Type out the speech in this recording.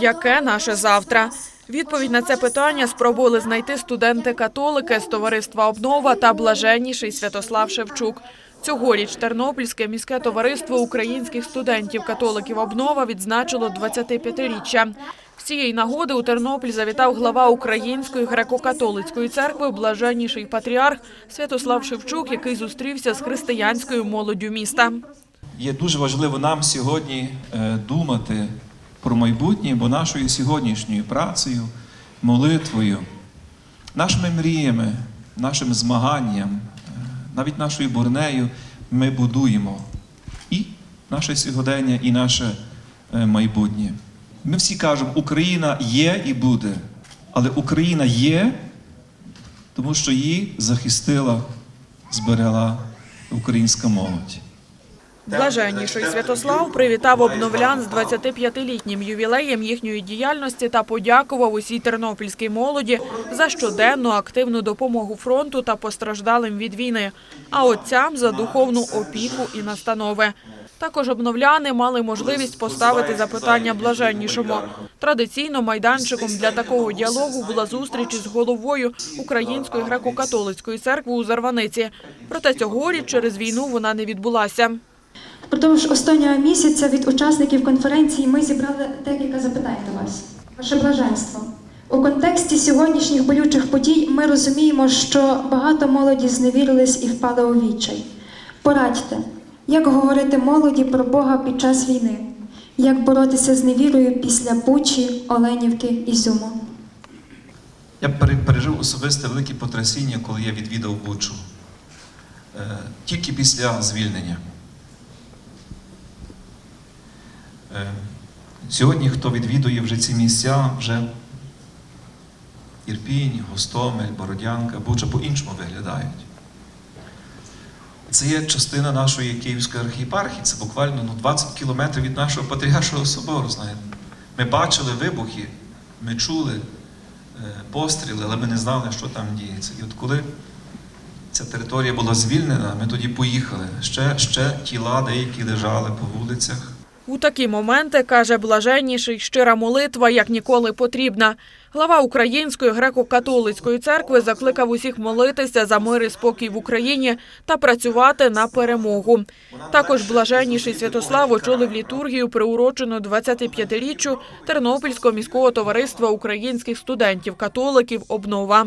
Яке наше завтра? Відповідь на це питання спробували знайти студенти-католики з товариства Обнова та блаженніший Святослав Шевчук. Цьогоріч Тернопільське міське товариство українських студентів-католиків Обнова відзначило 25-річчя. З цієї нагоди у Тернопіль завітав глава Української греко-католицької церкви блаженніший патріарх Святослав Шевчук, який зустрівся з християнською молоддю міста. Є дуже важливо нам сьогодні е, думати про майбутнє, бо нашою сьогоднішньою працею, молитвою, нашими мріями, нашим змаганням, е, навіть нашою бурнею ми будуємо і наше сьогодення, і наше е, майбутнє. Ми всі кажемо, Україна є і буде, але Україна є, тому що її захистила, зберегла українська молодь. Блаженніший Святослав привітав обновлян з 25-літнім ювілеєм їхньої діяльності та подякував усій тернопільській молоді за щоденну активну допомогу фронту та постраждалим від війни, а отцям за духовну опіку і настанови. Також обновляни мали можливість поставити запитання блаженнішому. Традиційно майданчиком для такого діалогу була зустріч із головою Української греко-католицької церкви у Зарваниці. Проте цьогоріч через війну вона не відбулася. Впродовж останнього місяця від учасників конференції ми зібрали декілька запитань до вас. Ваше блаженство. У контексті сьогоднішніх болючих подій ми розуміємо, що багато молоді зневірились і впали у відчай. Порадьте, як говорити молоді про Бога під час війни, як боротися з невірою після Бучі, Оленівки і Зюму. Я пере- пережив особисте велике потрясіння, коли я відвідав Бучу. Е, Тільки після звільнення. Сьогодні, хто відвідує вже ці місця, вже Ірпінь, Гостомель, Бородянка, Буча по-іншому виглядають. Це є частина нашої Київської архієпархії, це буквально ну, 20 кілометрів від нашого Патріаршого собору. Знаєте. Ми бачили вибухи, ми чули е, постріли, але ми не знали, що там діється. І от коли ця територія була звільнена, ми тоді поїхали. Ще, ще тіла деякі лежали по вулицях. У такі моменти, каже блаженніший, щира молитва як ніколи потрібна. Глава Української греко-католицької церкви закликав усіх молитися за мир і спокій в Україні та працювати на перемогу. Також блаженніший Святослав очолив літургію, приурочену 25-річчю Тернопільського міського товариства українських студентів-католиків «Обнова».